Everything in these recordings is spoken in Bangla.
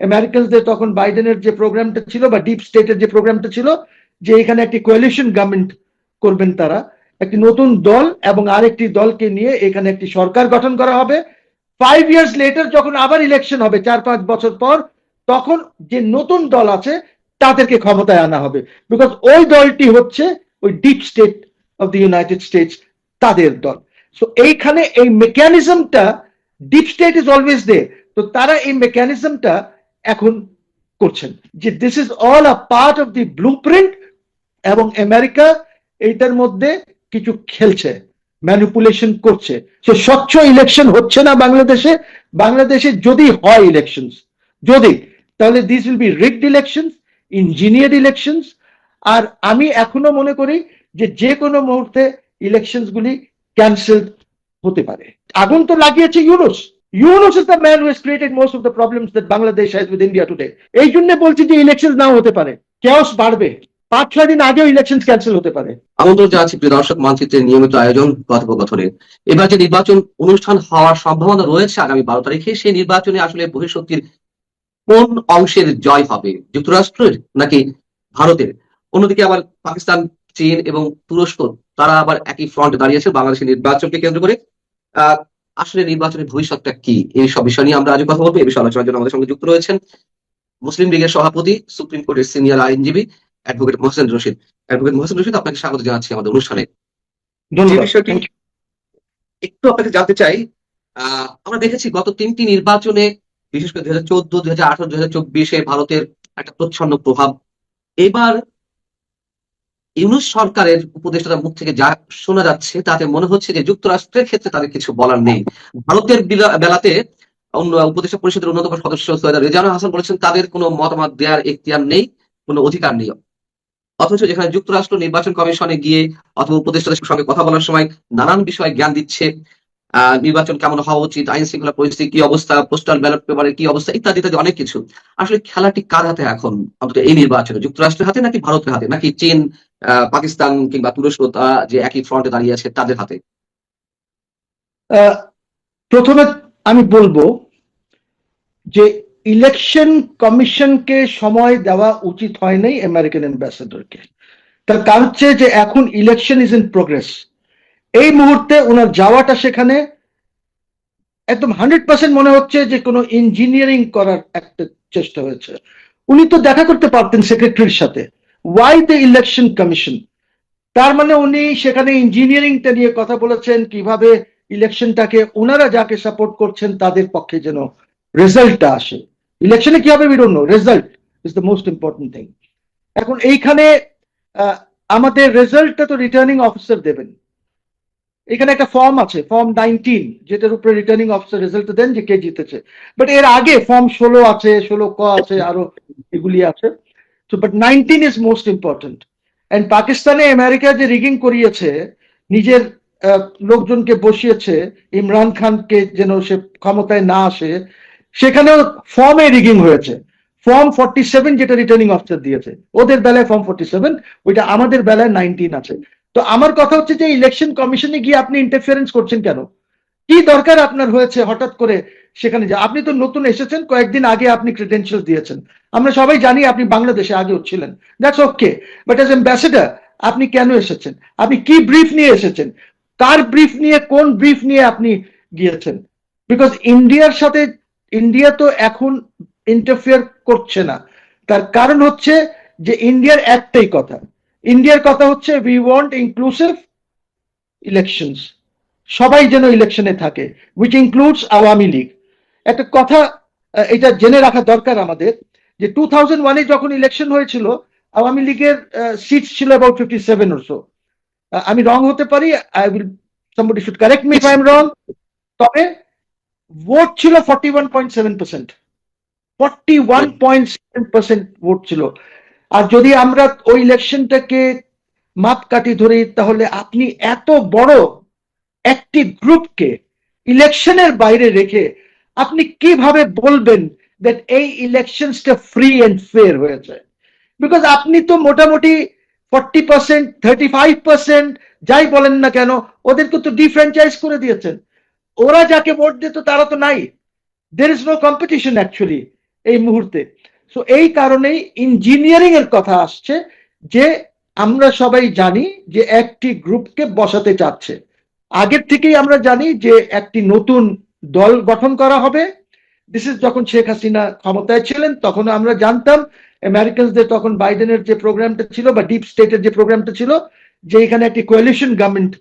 আমেরিকানসদের তখন বাইডেনের যে প্রোগ্রামটা ছিল বা ডিপ স্টেটের যে প্রোগ্রামটা ছিল, যে এখানে একটি কোয়ালিশন গভর্নমেন্ট করবেন তারা, একটি নতুন দল এবং আরেকটি দলকে নিয়ে এখানে একটি সরকার গঠন করা হবে। ফাইভ ইয়ার্স লেটার যখন আবার ইলেকশন হবে, চার পাঁচ বছর পর, তখন যে নতুন দল আছে, তাদেরকে ক্ষমতায় আনা হবে। বিকজ ওই দলটি হচ্ছে ওই deep state of the United States তাদের দল। সো এইখানে এই মেকানিজমটা deep state is always they তো তারা এই মেকানিজমটা এখন করছেন যে this is all a part of the blue এবং আমেরিকা এইটার মধ্যে কিছু খেলছে ম্যানিপুলেশন করছে। সে স্বচ্ছ ইলেকশন হচ্ছে না বাংলাদেশে। বাংলাদেশে যদি হয় ইলেকশন যদি, তাহলে this will be rigged election engineer election আর আমি এখনও মনে করি যে যে কোনো মুহূর্তে ইলেকশনস গুলি ক্যান্সেল হতে পারে। আগুন তো লাগিয়েছে Yunus Yunus is the man who created most of the problems that Bangladesh has with India today এই জন্য বলছি যে ইলেকশন নাও হতে পারে। কেওস বাড়বে। পাঁচ, ছয় দিন আগেও ইলেকশন ক্যান্সেল হতে পারে। আমন্ত্রণ জানাচ্ছি প্রিয় দর্শক, মানচিত্রের নিয়মিত আয়োজন কথোপকথনের এবার যে নির্বাচন অনুষ্ঠান হওয়ার সম্ভাবনা রয়েছে আগামী বারো তারিখে, সেই নির্বাচনে আসলে বহিঃশক্তির কোন অংশের জয় হবে? যুক্তরাষ্ট্রের নাকি ভারতের? অন্যদিকে আবার পাকিস্তান, চীন এবং তুরস্ক, তারা আবার একই ফ্রন্টে দাঁড়িয়েছে বাংলাদেশের নির্বাচনকে কেন্দ্র করে আসলে নির্বাচনের ভবিষ্যৎটা কি? এই সব বিষয় নিয়ে আমরা আজ কথা বলব। এই বিষয়ে আলোচনার জন্য আমাদের সঙ্গে যুক্ত রয়েছেন মুসলিম লীগের সভাপতি সুপ্রিম কোর্টের সিনিয়র আইনজীবী অ্যাডভোকেট মোহসেন রশিদ। অ্যাডভোকেট মোহসেন রশিদ আপনাকে স্বাগত জানাচ্ছি আমাদের অনুষ্ঠানে। বিষয়টি একটু আপনাকে জানতে চাই আহ, আমরা দেখেছি গত তিনটি নির্বাচনে বিশেষ করে দুই হাজার চোদ্দ দুই হাজার আঠারো দুই হাজার চব্বিশে ভারতের একটা প্রচ্ছন্ন প্রভাব। এবার ইউনুস সরকারের উপদেষ্টার মুখ থেকে যা শোনা যাচ্ছে, তাতে মনে হচ্ছে যে যুক্তরাষ্ট্রের ক্ষেত্রে তাদের কিছু বলার নেই। ভারতের বিলা- বেলাতে অন্য উপদেষ্টা পরিষদের অন্যতম সদস্য সৈয়দ রেজানুল হাসান বলেছেন, তাদের কোনো মতামত দেওয়ার এখতিয়ার নেই, কোনো অধিকার নেই। অথচ যেখানে যুক্তরাষ্ট্র নির্বাচন কমিশনে গিয়ে অথবা উপদেষ্টাদের সঙ্গে কথা বলার সময় নানান বিষয়ে জ্ঞান দিচ্ছে নির্বাচন কেমন হওয়া উচিত, আইন শৃঙ্খলা পরিস্থিতি কি অবস্থা পোস্টাল ব্যালট পেপারের কি অবস্থা, ইত্যাদি ইত্যাদি অনেক কিছু। আসলে খেলাটি কার হাতে এখন? অন্তত এই নির্বাচনে, যুক্তরাষ্ট্রের হাতে নাকি ভারতের হাতে? নাকি চীন পাকিস্তান কিংবা তুরস্ক তারা যে একই ফ্রন্টে দাঁড়িয়ে আছে তাদের হাতে? প্রথমে আমি বলব যে ইলেকশন কমিশনকে সময় দেওয়া উচিত হয় নাই আমেরিকান অ্যাম্বাসেডরকে তার কারণ হচ্ছে যে এখন ইলেকশন ইজ ইন প্রোগ্রেস এই মুহূর্তে ওনার যাওয়াটা সেখানে একদম হান্ড্রেড পার্সেন্ট মনে হচ্ছে যে কোনো ইঞ্জিনিয়ারিং করার একটা চেষ্টা হয়েছে। উনি তো দেখা করতে পারতেন সেক্রেটারির সাথে। ওয়াই দ্য ইলেকশন কমিশন তার মানে উনি সেখানে ইঞ্জিনিয়ারিংটা নিয়ে কথা বলেছেন, কীভাবে ইলেকশনটাকে ওনারা যাকে সাপোর্ট করছেন তাদের পক্ষে যেন রেজাল্টটা আসে। ইলেকশনে কি হবে বিরোধ result is the most important thing এখন এইখানে আমাদের রেজাল্টটা তো রিটার্নিং অফিসার দেবেন। এখানে একটা ফর্ম আছে ফর্ম নাইনটিন যেটার উপরে রিটার্নিং অফিসার রেজাল্ট দেন যে কে জিতেছে। বাট এর আগে ফর্ম ষোলো আছে, ষোলো ক আছে, আরও এগুলি আছে। তো but nineteen is most important and পাকিস্তানে আমেরিকা যে রিগিং করিয়েছে, নিজের লোকজনকে বসিয়েছে, ইমরান খানকে যেন সে ক্ষমতায় না আসে, সেখানেও ফর্মে রিগিং হয়েছে। ফর্ম ফর্টি সেভেন যেটা রিটার্নিং অফিসার দিয়েছে। ওদের বেলায় ফর্ম ফর্টি সেভেন ওইটা আমাদের বেলায় নাইনটিন আছে। তো আমার কথা হচ্ছে যে ইলেকশন কমিশনে গিয়ে আপনি ইন্টারফিয়ারেন্স করছেন কেন? কি দরকার আপনার হয়েছে হঠাৎ করে সেখানে যা? আপনি তো নতুন এসেছেন, কয়েকদিন আগে আপনি ক্রেডেন্সিয়াল দিয়েছেন। আমরা সবাই জানি আপনি বাংলাদেশে আগেও ছিলেন। That's okay but as ambassador আপনি কেন এসেছেন? আপনি কি ব্রিফ নিয়ে এসেছেন? কার ব্রিফ নিয়ে, কোন ব্রিফ নিয়ে আপনি গিয়েছেন? বিকজ ইন্ডিয়ার সাথে ইন্ডিয়া তো এখন ইন্টারফিয়ার করছে না। তার কারণ হচ্ছে যে ইন্ডিয়ার একটাই কথা ইন্ডিয়ার কথা হচ্ছে উই ওয়ান্ট ইনক্লুসিভ ইলেকশনস সবাই যেন ইলেকশনে থাকে উইচ ইনক্লুডস আওয়ামী লীগ। একটা কথা এটা জেনে রাখা দরকার আমাদের, যে টু থাউজেন্ড ওয়ানে যখন ইলেকশন হয়েছিল, আওয়ামী লীগের সিট ছিল অ্যাবাউট ফিফটি সেভেন ওরসো আমি রং হতে পারি? I will should correct me if I am wrong তবে ভোট ছিল forty one point seven percent forty one point seven percent vote ছিল। আর যদি আমরা ওই ইলেকশনটাকে মাপকাঠি ধরি, তাহলে আপনি এত বড় একটি গ্রুপকে ইলেকশনের বাইরে রেখে আপনি কীভাবে বলবেন দ্যাট এই ইলেকশনসটা ফ্রি এন্ড ফেয়ার হয়েছে? বিকজ আপনি তো মোটামুটি forty percent thirty five percent যাই বলেন না কেন, ওদেরকে তো ডিফ্র্যাঞ্চাইজ করে দিয়েছেন। ওরা যাকে ভোট দিত তারা তো নাই। There is no competition actually এই মুহূর্তে। সো এই কারণেই ইঞ্জিনিয়ারিং এর কথা আসছে যে আমরা সবাই জানি যে একটি গ্রুপকে বসাতে চাচ্ছে। আগের থেকেই আমরা জানি যে একটি নতুন দল গঠন করা হবে। ইজ যখন শেখ হাসিনা ক্ষমতায় ছিলেন তখন আমরা জানতাম আমেরিকানসদের তখন বাইডেনের যে প্রোগ্রামটা ছিল বা ডিপ স্টেটের যে প্রোগ্রামটা ছিল, যে এখানে একটি কোয়ালিশন গভর্নমেন্ট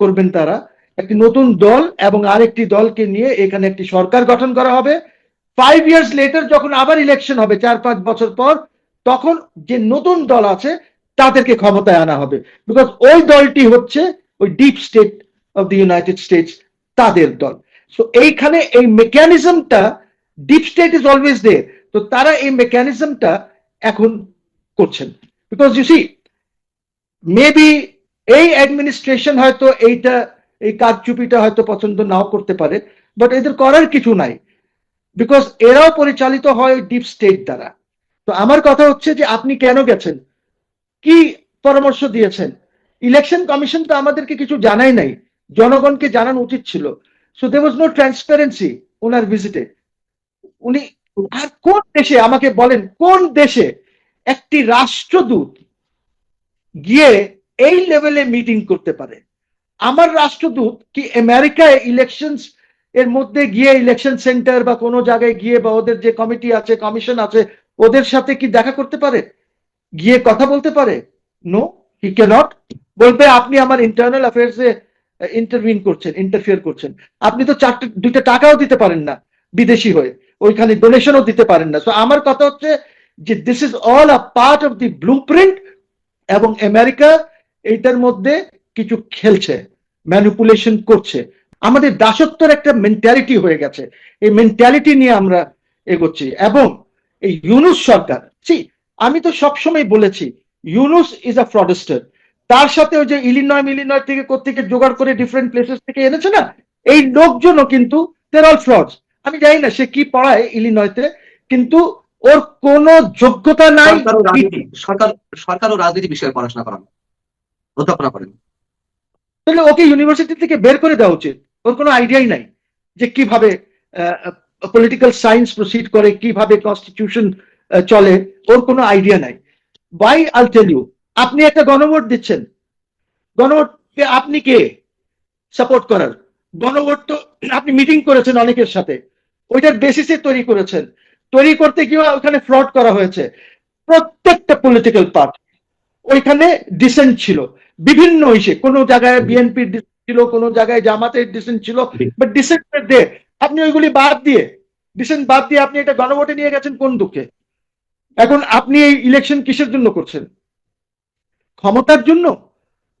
করবেন তারা। একটি নতুন দল এবং আরেকটি দলকে নিয়ে এখানে একটি সরকার গঠন করা হবে। ফাইভ ইয়ার্স লেটার যখন আবার ইলেকশন হবে, চার, পাঁচ বছর পর, তখন যে নতুন দল আছে, তাদেরকে ক্ষমতায় আনা হবে। বিকজ ওই দলটি হচ্ছে ওই deep state of the United States তাদের দল। সো এইখানে এই মেকানিজমটা deep state is always they তো তারা এই মেকানিজমটা এখন করছেন। বিকজ ইউ সি মেবি এই অ্যাডমিনিস্ট্রেশন হয়তো এইটা, এই কাজচুপিটা হয়তো পছন্দ নাও করতে পারে বাট এদের করার কিছু নাই। বিকজ এরাও পরিচালিত হয় ডিপ স্টেট দ্বারা। তো আমার কথা হচ্ছে যে আপনি কেন গেছেন? কি পরামর্শ দিয়েছেন? ইলেকশন কমিশন তো আমাদেরকে কিছু জানাই নাই। জনগণকে জানানো উচিত ছিল। So there was no transparency ওনার ভিজিটে উনি আর কোন দেশে আমাকে বলেন, কোন দেশে একটি রাষ্ট্রদূত গিয়ে এই লেভেলে মিটিং করতে পারে? আমার রাষ্ট্রদূত কি আমেরিকায় ইলেকশনস এর মধ্যে গিয়ে ইলেকশন সেন্টার বা কোনো জায়গায় গিয়ে বা ওদের যে কমিটি আছে কমিশন আছে, ওদের সাথে কি দেখা করতে পারে? গিয়ে কথা বলতে পারে? নো হি ক্যানট বলবে, আপনি আমার ইন্টারনাল অ্যাফেয়ার্সে ইন্টারভিন করছেন ইন্টারফিয়ার করছেন। আপনি তো চারটে, দুইটা টাকাও দিতে পারেন না বিদেশি হয়ে। ওইখানে ডোনেশনও দিতে পারেন না। তো আমার কথা হচ্ছে যে this is all a part of the blue এবং আমেরিকা এইটার মধ্যে কিছু খেলছে ম্যানিপুলেশন করছে। আমাদের দাসত্বর একটা মেন্টালিটি হয়ে গেছে। এই মেন্টালিটি নিয়ে আমরা এগোচ্ছি এবং এই ইউনুস সরকার আমি তো সবসময় বলেছি ইউনুস ইজ আ ফ্রডস্টার তার সাথে ওই যে ইলিনয় মিলিনয় থেকে কোথেকে জোগাড় করে ডিফারেন্ট প্লেসেস থেকে এনেছে না এই লোকজনও কিন্তু দের অল ফ্রডস আমি জানি না সে কি পড়ায় ইলিনয়তে কিন্তু ওর কোনো যোগ্যতা নাই। সরকার ও রাজনীতি সরকার সরকার ও রাজনীতি বিষয়ে পড়াশোনা করান। অধ্যাপনা করেন। তাহলে ওকে ইউনিভার্সিটি থেকে বের করে দেওয়া উচিত। ওর কোনো আইডিয়াই নাই যে কীভাবে পলিটিক্যাল সায়েন্স প্রসিড করে, কীভাবে কনস্টিটিউশন চলে, ওর কোনো আইডিয়া নাই। বাই আল টেল ইউ আপনি একটা গণভোট দিচ্ছেন। গণভোটকে আপনি কে? সাপোর্ট করার। গণভোট তো আপনি মিটিং করেছেন অনেকের সাথে। ওইটার বেসিসে তৈরি করেছেন। তৈরি করতে গিয়ে ওখানে ফ্রড করা হয়েছে। প্রত্যেকটা পলিটিক্যাল পার্ট ওইখানে ডিসেন্ট ছিল। বিভিন্ন ইসে, কোনো জায়গায় বিএনপির ছিল কোন জায়গায় জামাতের ডিসেন্ট ছিল বাট ডিসেন্ট দে আপনি ওইগুলি বাদ দিয়ে ডিসেন্ট বাদ দিয়ে আপনি এটা গণভোটে নিয়ে গেছেন কোন দুঃখে? এখন আপনি এই ইলেকশন কিসের জন্য করছেন? ক্ষমতার জন্য?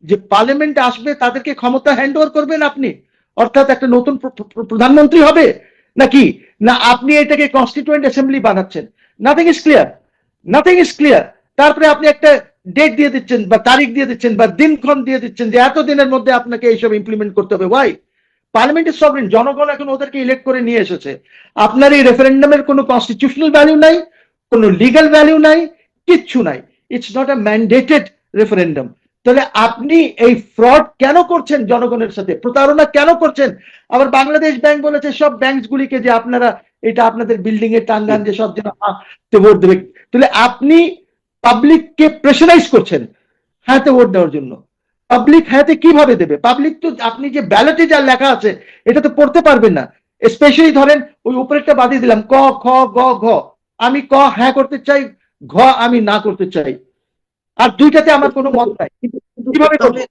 যে পার্লামেন্ট আসবে তাদেরকে ক্ষমতা হ্যান্ড ওভার করবেন আপনি? অর্থাৎ একটা নতুন প্র- প্র- প্রধানমন্ত্রী হবে? নাকি? না আপনি এটাকে কনস্টিটিউয়েন্ট অ্যাসেম্বলি বানাচ্ছেন? Nothing is clear nothing is clear তারপরে আপনি একটা ডেট দিয়ে দিচ্ছেন বা তারিখ দিয়ে দিচ্ছেন বা দিনক্ষণ দিয়ে দিচ্ছেন যে এত দিনের মধ্যে আপনাকে এইসব ইমপ্লিমেন্ট করতে হবে। ওয়াই পার্লামেন্ট ইজ সবরিন জনগণ এখন ওদেরকে ইলেক্ট করে নিয়ে এসেছে। আপনার এই রেফারেন্ডামের কোনো কনস্টিটিউশনাল ভ্যালু নাই, কোনো লিগ্যাল ভ্যালু নাই, কিচ্ছু নাই। It's not a mandated referendum তাহলে আপনি এই ফ্রড কেন করছেন জনগণের সাথে? প্রতারণা কেন করছেন? আবার বাংলাদেশ ব্যাংক বলেছে, সব ব্যাংক গুলিকে যে আপনারা, এটা আপনাদের বিল্ডিং এ টাঙ্গান যে সব যেন ভোট দেবে। তাহলে আপনি পাবলিককে প্রেশারাইজ করছেন হ্যাঁতে ভোট দেওয়ার জন্য। পাবলিক হ্যাঁতে কীভাবে দেবে? পাবলিক তো আপনি যে ব্যালটে যা লেখা আছে এটা তো পড়তে পারবেন না। স্পেশালি ধরেন ওই উপরেরটা বাদিয়ে দিলাম ক খ গ ঘ। আমি ক হ্যাঁ করতে চাই ঘ আমি না করতে চাই। আর দুইটাতে আমার কোনো মত নাই। কীভাবে তাহলে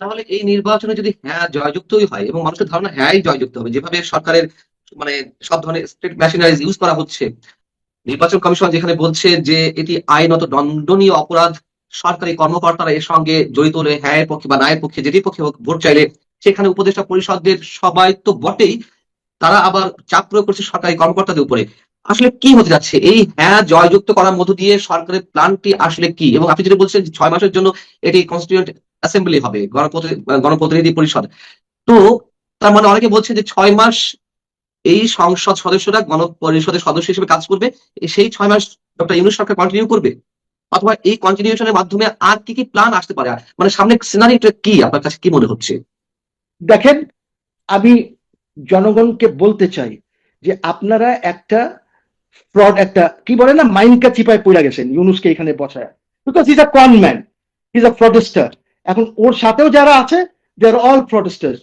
তাহলে এই নির্বাচনে যদি হ্যাঁ জয়যুক্তই হয় এবং মানুষের ধারণা হ্যাঁই জয়যুক্ত হবে যেভাবে সরকারের মানে সব ধরনের স্টেট মেশিনারিজ ইউজ করা হচ্ছে নির্বাচন কমিশন যেখানে বলছে যে এটি আইনত দণ্ডনীয় অপরাধ, সরকারি কর্মকর্তারা এর সঙ্গে জড়িত হলে হ্যাঁ পক্ষে বা না এর পক্ষে যেটির পক্ষে ভোট চাইলে সেখানে উপদেষ্টা পরিষদের সবাই তো বটেই, তারা আবার চাপ প্রয়োগ করছে সরকারি কর্মকর্তাদের উপরে। আসলে কি হতে যাচ্ছে? এই হ্যাঁ জয়যুক্ত করার মধ্য দিয়ে সরকারের প্ল্যানটি আসলে কি? এবং আপনি যেটা বলছেন ছয় মাসের জন্য এটি কনস্টিটিউয়েন্ট অ্যাসেম্বলি হবে গণপ্রতিনিধি পরিষদ। তো তার মানে অনেকে বলছে যে ছয় মাস এই সংসদ সদস্যরা গণ পরিষদের সদস্য হিসেবে কাজ করবে সেই ছয় মাস ডক্টর ইউনুস সরকার কন্টিনিউ করবে। অথবা এই কন্টিনিউশনের মাধ্যমে আর কি কি প্ল্যান আসতে পারে? মানে সামনে সিনারিটা কি? আপনার কাছে কি মনে হচ্ছে? দেখেন, আমি জনগণকে বলতে চাই যে আপনারা একটা ফ্রড একটা কি বলে না, মাইনকা চিপায় পড়ে গেছেন ইউনুসকে এখানে বসায়। বিকজ ইজ আ কন ম্যান ইজ আ ফ্রডেস্টার এখন ওর সাথেও যারা আছে দে আর অল ফ্রডেস্টার্স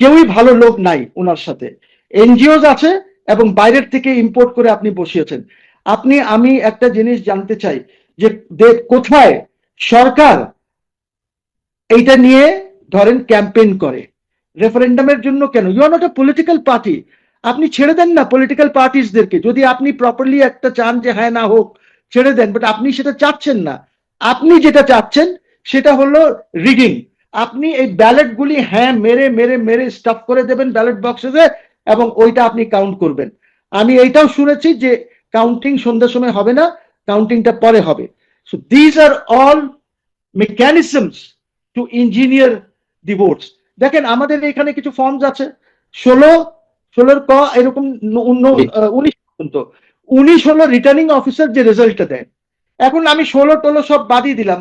কেউই ভালো লোক নাই ওনার সাথে। এনজিওস আছে এবং বাইরের থেকে ইম্পোর্ট করে আপনি বসিয়েছেন। আপনি, আমি একটা জিনিস জানতে চাই যে কোথায় সরকার এইটা নিয়ে ধরেন ক্যাম্পেইন করে? রেফারেন্ডামের জন্য কেন? You are not a political party আপনি ছেড়ে দেন না পলিটিক্যাল পার্টিসদেরকে যদি আপনি প্রপারলি একটা চান যে হ্যাঁ না হোক, ছেড়ে দেন বাট আপনি সেটা চাচ্ছেন না। আপনি যেটা চাচ্ছেন, সেটা হলো রিডিং আপনি এই ব্যালট গুলি হ্যাঁ মেরে মেরে মেরে স্টাফ করে দেবেন ব্যালট বক্সে এবং ওইটা আপনি কাউন্ট করবেন। আমি এইটাও শুনেছি যে কাউন্টিং সন্ধ্যার সময় হবে না কাউন্টিংটা পরে হবে। So these are all mechanisms to engineer the votes দেখেন আমাদের এখানে কিছু ফর্মস আছে। ষোলো ষোলোর ক এরকম উনিশ। পর্যন্ত। উনিশ হলো রিটার্নিং অফিসার যে রেজাল্টটা দেয়। এখন আমি ষোলো টোলো সব বাদই দিলাম।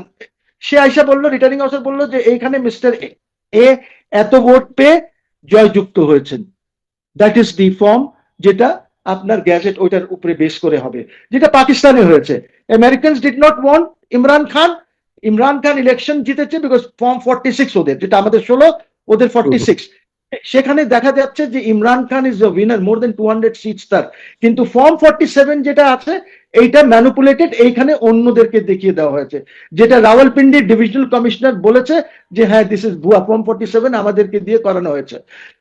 সে আইসা বলল রিটার্নিং অফিসার বলল যে এইখানে মিস্টার এ এত ভোট পেয়ে জয়যুক্ত হয়েছেন। দ্যাট ইজ দি ফর্ম যেটা আপনার গ্যাজেট ওইটার উপরে বেস করে হবে। যেটা পাকিস্তানে হয়েছে। American did not want Imran Khan Imran Khan election জিতেছে বিকজ ফর্ম ফর্টি সিক্স ওদের, যেটা আমাদের ষোলো, ওদের ফর্টি সিক্স সেখানে দেখা যাচ্ছে যে Imran Khan is winner more than two hundred seats তার। কিন্তু ফর্ম ফর্টি সেভেন যেটা আছে, এইটা ম্যানুপুলেটেড এইখানে অন্যদেরকে দেখিয়ে দেওয়া হয়েছে। যেটা রাওয়ালপিন্ডি ডিভিশনাল কমিশনার বলেছে যে হ্যাঁ দিস ইজ ভুয়া। ফর্ম ফর্টি সেভেন আমাদেরকে দিয়ে করানো হয়েছে।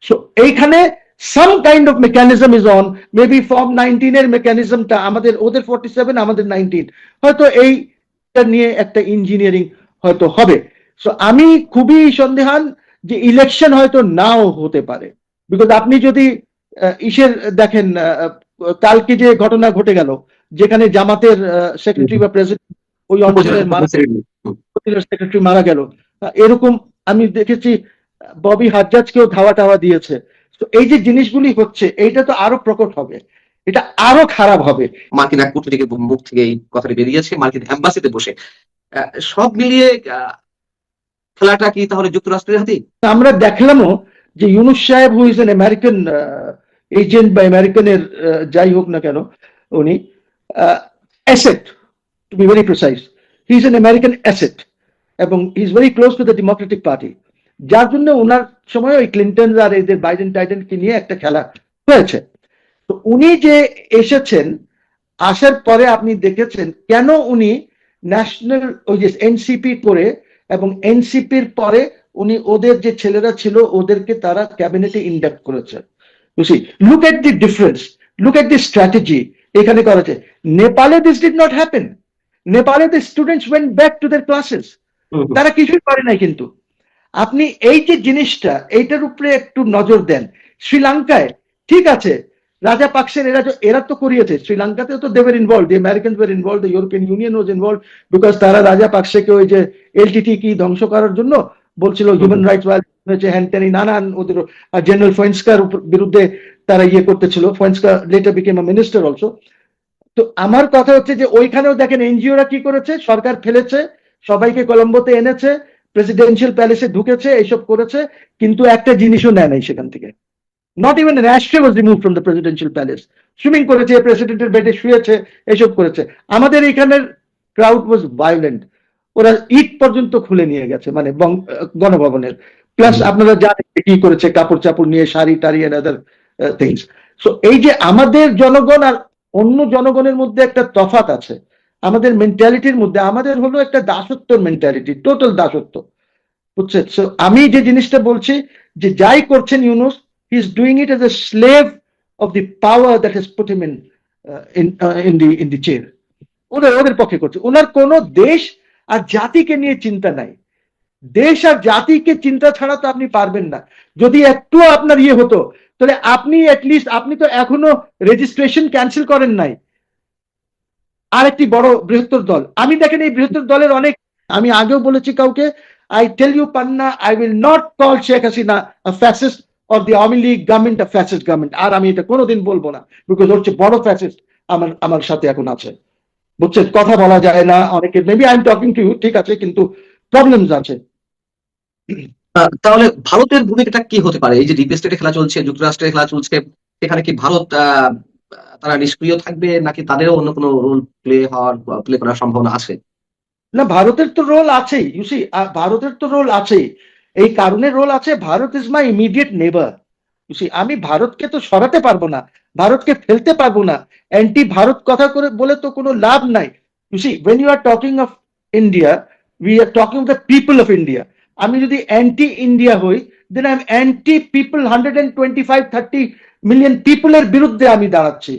সো এইখানে some kind of mechanism is on maybe form nineteen এর মেকানিজমটা আমাদের, ওদের ফর্টি সেভেন আমাদের নাইনটিন হয়তো এইটা নিয়ে একটা ইঞ্জিনিয়ারিং হয়তো হবে। সো আমি খুবই সন্দেহান যে ইলেকশন হয়তো নাও হতে পারে। বিকজ আপনি যদি ইসের দেখেন কালকে যে ঘটনা ঘটে গেল, যেখানে জামাতের সেক্রেটারি বা প্রেসিডেন্ট ওই অঞ্চলের সেক্রেটারি মারা গেল এরকম আমি দেখেছি ববি হাজ্জাজকেও ধাওয়া টাওয়া দিয়েছে। তো এই যে জিনিসগুলি হচ্ছে এইটা তো আরও প্রকট হবে। এটা আরও খারাপ হবে। মার্কিন এক কূটনীতিকের মুখ থেকে এই কথাটি বেরিয়েছে মার্কিন এম্বাসিতে বসে। সব মিলিয়ে খেলাটা কি তাহলে যুক্তরাষ্ট্রের হাতেই? আমরা দেখলামও যে Yunus Saheb who is an American agent বা আমেরিকানের যাই হোক না কেন উনি asset to be very precise he is an American asset এবং he is very close to the Democratic Party যার জন্য ওনার সময় ওই ক্লিন্টন আর এদের বাইডেন টাইডেনকে নিয়ে একটা খেলা হয়েছে। তো উনি যে এসেছেন আসার পরে আপনি দেখেছেন কেন উনি ন্যাশনাল ওই যে এনসিপি করে এবং এনসিপির পরে উনি ওদের যে ছেলেরা ছিল ওদেরকে তারা ক্যাবিনেটে ইন্ডাক্ট করেছে। বুঝি look at the difference look at the strategy এখানে করেছে নেপালে দিস ডিড নট হ্যাপেন নেপালে the students went back to their classes তারা কিছুই করে নাই কিন্তু। আপনি এই যে জিনিসটা এইটার উপরে একটু নজর দেন। শ্রীলঙ্কায় ঠিক আছে রাজা পাকসের এরা এরা তো করিয়েছে শ্রীলঙ্কাতেও তো দেবের involve the American were involve the European Union was involve because তারা রাজা পাকসেকে ওই যে এলটিটি কি ধ্বংস করার জন্য বলছিল হিউম্যান রাইটস হয়েছে হ্যান ত্যান নানান ওদের জেনারেল ফয়েন্সকার বিরুদ্ধে তারা ইয়ে করতেছিল ফয়েন্সকার later became a minister also তো আমার কথা হচ্ছে যে ওইখানেও দেখেন এনজিওরা কি করেছে সরকার ফেলেছে সবাইকে কলম্বোতে এনেছে প্রেসিডেন্সিয়াল প্যালেসে ঢুকেছে এইসব করেছে কিন্তু একটা জিনিসও নেয় নাই সেখান থেকে। Not even ashtray was removed from the presidential palace swimming করেছে প্রেসিডেন্টের বেডে শুয়েছে এসব করেছে। আমাদের এখানের ক্রাউড ওয়াজ ভায়োলেন্ট ওরা ইট পর্যন্ত খুলে নিয়ে গেছে মানে গণভবনের। প্লাস আপনারা জানেন কি করেছে কাপড় চাপড় নিয়ে শাড়ি টাড়ি এন্ড আদার থিংস সো এই যে আমাদের জনগণ আর অন্য জনগণের মধ্যে একটা তফাত আছে আমাদের মেন্টালিটির মধ্যে, আমাদের হলো একটা দাসত্বর মেন্টালিটি টোটাল দাসত্ব। বুঝছেন? আমি যে জিনিসটা বলছি, যে যাই করছেন Yunus he is doing it as a slave of the power that has put in in the in the chair ওদের ওদের পক্ষে করছে। ওনার কোনো দেশ আর জাতিকে নিয়ে চিন্তা নাই। দেশ আর জাতিকে চিন্তা ছাড়া তো আপনি পারবেন না। যদি একটু আপনার ইয়ে হতো, তাহলে আপনি লিস্ট আপনি তো এখনও রেজিস্ট্রেশন ক্যান্সেল করেন নাই। আরেকটি বড় বৃহত্তর দল। আমি দেখেন এই বৃহত্তর দলের অনেক, আমি আগেও বলেছি কাউকে I tell you Panna I will not call Sheikh Hasina fascist or the Awami League government of fascist government আর আমি এটা কোনোদিন বলব না বিকজ চেয়ে বড় ফ্যাসিস্ট আমার আমার সাথে এখন আছে। বুঝছেন? কথা বলা যায় না অনেকে। Maybe I am talking to you ঠিক আছে, কিন্তু প্রবলেমস আছে। তাহলে ভারতের ভূমিকাটা কি হতে পারে? এই যে ডিপ খেলা চলছে, যুক্তরাষ্ট্রে খেলা চলছে এখানে কি ভারত তারা নিষ্ক্রিয় থাকবে নাকি তাদেরও অন্য কোনো রোল প্লে হওয়ার প্লে করার সম্ভাবনা আছে? না, ভারতের তো রোল আছেই। ইউসি ভারতের তো রোল আছেই। এই কারণে রোল আছে, ভারত ইজ মাই ইমিডিয়েট নেবার ইউসি আমি ভারতকে তো সরাতে পারব না, ভারতকে ফেলতে পারব না। অ্যান্টি ভারত কথা করে বলে তো কোনো লাভ নাই। You see when you are talking of India we are talking of the people of India আমি যদি অ্যান্টি ইন্ডিয়া হই then I am anti people hundred and twenty five thirty million পিপলের বিরুদ্ধে আমি দাঁড়াচ্ছি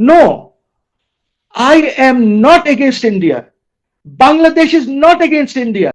no I am not against India Bangladesh is not against India.